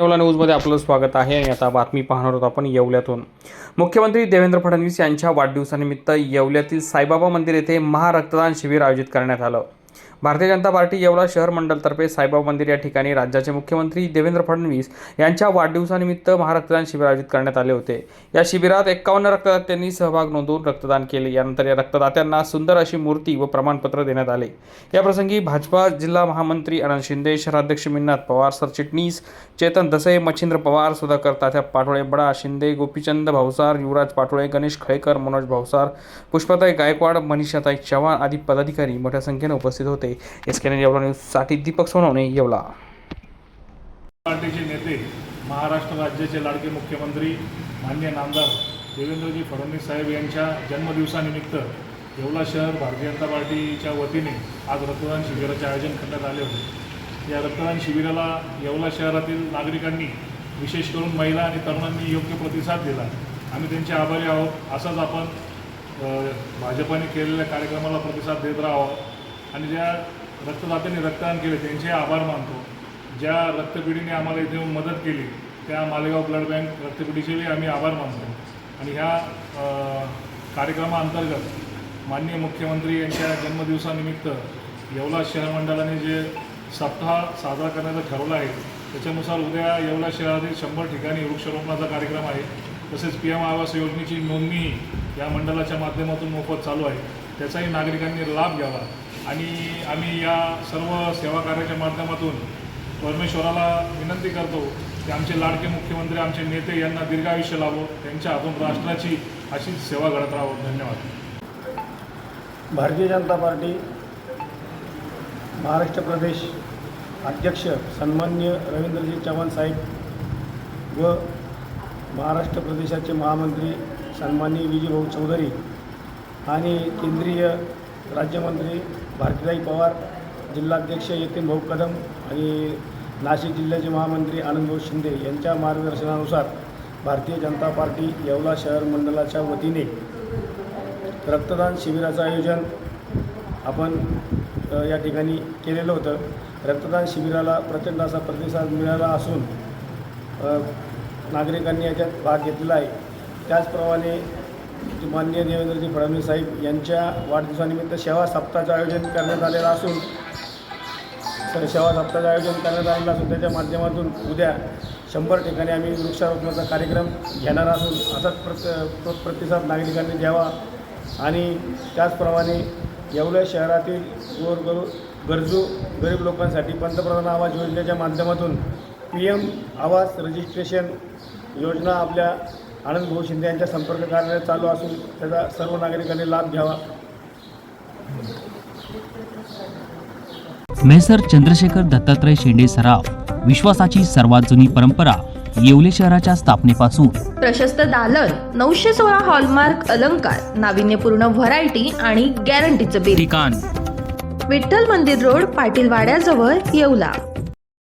येवला न्यूजमध्ये आपलं स्वागत आहे. आणि आता बातमी पाहणार आहोत आपण येवल्यातून. मुख्यमंत्री देवेंद्र फडणवीस यांच्या वाढदिवसानिमित्त येवल्यातील साईबाबा मंदिर येथे महारक्तदान शिबिर आयोजित करण्यात आलं. भारतीय जनता पार्टी येवला शहर मंडलतर्फे साईबाबा मंदिर या ठिकाणी राज्याचे मुख्यमंत्री देवेंद्र फडणवीस यांच्या वाढदिवसानिमित्त महारक्तदान शिबिर आयोजित करण्यात आले होते. या शिबिरात एक्कावन्न रक्तदात्यांनी सहभाग नोंदवून रक्तदान केले. यानंतर या रक्तदात्यांना सुंदर अशी मूर्ती व प्रमाणपत्र देण्यात आले. याप्रसंगी भाजपा जिल्हा महामंत्री अनंत शिंदे शहराध्यक्ष मिन्नाथ पवार सरचिटणीस चेतन दसे मच्छिंद्र पवार सुधाकर तात्या पाटोळे बडा शिंदे गोपीचंद भावसार युवराज पाटोळे गणेश खळेकर मनोज भावसार पुष्पाताई गायकवाड मनीषाताई चव्हाण आदी पदाधिकारी मोठ्या संख्येने उपस्थित होते. एस के येवला न्यूजसाठी दीपक सोनवणे येवला. पार्टीचे नेते महाराष्ट्र राज्याचे लाडके मुख्यमंत्री मान्य नामदार देवेंद्रजी फडणवीस साहेब यांच्या जन्मदिवसानिमित्त येवला शहर भारतीय जनता पार्टीच्या वतीने आज रक्तदान शिबिराचे आयोजन करण्यात आले होते. या रक्तदान शिबिराला येवला शहरातील नागरिकांनी विशेष करून महिला आणि तरुणांनी योग्य प्रतिसाद दिला. आम्ही त्यांचे आभारी आहोत. असाच आपण भाजपाने केलेल्या कार्यक्रमाला प्रतिसाद देत राहावा. आणि ज्या रक्तदात्यांनी रक्तदान केले त्यांचे आभार मानतो. ज्या रक्तपिढीने आम्हाला इथे मदत केली त्या मालेगाव ब्लड बँक रक्तपिढीचेही आम्ही आभार मानतो. आणि ह्या कार्यक्रमाअंतर्गत माननीय मुख्यमंत्री यांच्या जन्मदिवसानिमित्त येवला शहर मंडळाने जे सप्ताह साजरा करण्याचं ठरवलं आहे त्याच्यानुसार उद्या येवला शहरातील शंभर ठिकाणी वृक्षारोपणाचा कार्यक्रम आहे. तसेच पी एम आवास योजनेची नोंदणीही या मंडळाच्या माध्यमातून मोफत चालू आहे. त्याचाही नागरिकांनी लाभ घ्यावा. आणि आम्ही या सर्व सेवा कार्याच्या माध्यमातून परमेश्वराला विनंती करतो की आमचे लाडके मुख्यमंत्री आमचे नेते यांना दीर्घायुष्य लाभो त्यांच्या हातून राष्ट्राची अशीच सेवा घडत राहावं धन्यवाद. भारतीय जनता पार्टी महाराष्ट्र प्रदेश अध्यक्ष सन्मान्य रवींद्रजी चव्हाण साहेब व महाराष्ट्र प्रदेशाचे महामंत्री सन्माननीय विजयभाऊ चौधरी आणि केंद्रीय राज्यमंत्री भारतीताई पवार जिल्हाध्यक्ष यतीन भाऊ कदम आणि नाशिक जिल्ह्याचे महामंत्री आनंदभाऊ शिंदे यांच्या मार्गदर्शनानुसार भारतीय जनता पार्टी येवला शहर मंडळाच्या वतीने रक्तदान शिबिराचं आयोजन आपण या ठिकाणी केलेलं होतं. रक्तदान शिबिराला प्रचंड असा प्रतिसाद मिळाला असून नागरिकांनी याच्यात भाग घेतलेला आहे. त्याचप्रमाणे माननीय देवेंद्रजी फडणवीस साहेब यांच्या वाढदिवसानिमित्त सेवा सप्ताहाचं आयोजन करण्यात आलेलं असून तर सेवा सप्ताहाचं आयोजन करण्यात आलेलं असून त्याच्या माध्यमातून उद्या शंभर ठिकाणी आम्ही वृक्षारोपणाचा कार्यक्रम घेणार असून असाच प्रत प्र- प्रतिसाद नागरिकांनी द्यावा. आणि त्याचप्रमाणे येवला शहरातील गोरगरु गरजू गरीब लोकांसाठी पंतप्रधान आवास योजनेच्या माध्यमातून पी एम आवास रजिस्ट्रेशन योजना आपल्या आनंद भाऊ शिंदे यांच्या संपर्क कार्यालयात चालू असून त्याचा सर्व नागरिकांनी लाभ घ्यावा. मेसर चंद्रशेखर दत्तात्रय शेंडे सराफ विश्वासाची सर्वात जुनी परंपरा येवले शहराच्या स्थापनेपासून. प्रशस्त दालन नऊशे सोळा हॉलमार्क अलंकार नाविन्यपूर्ण व्हरायटी आणि गॅरंटीचं बिल. ठिकाण. विठ्ठल मंदिर रोड पाटील वाड्याजवळ येवला.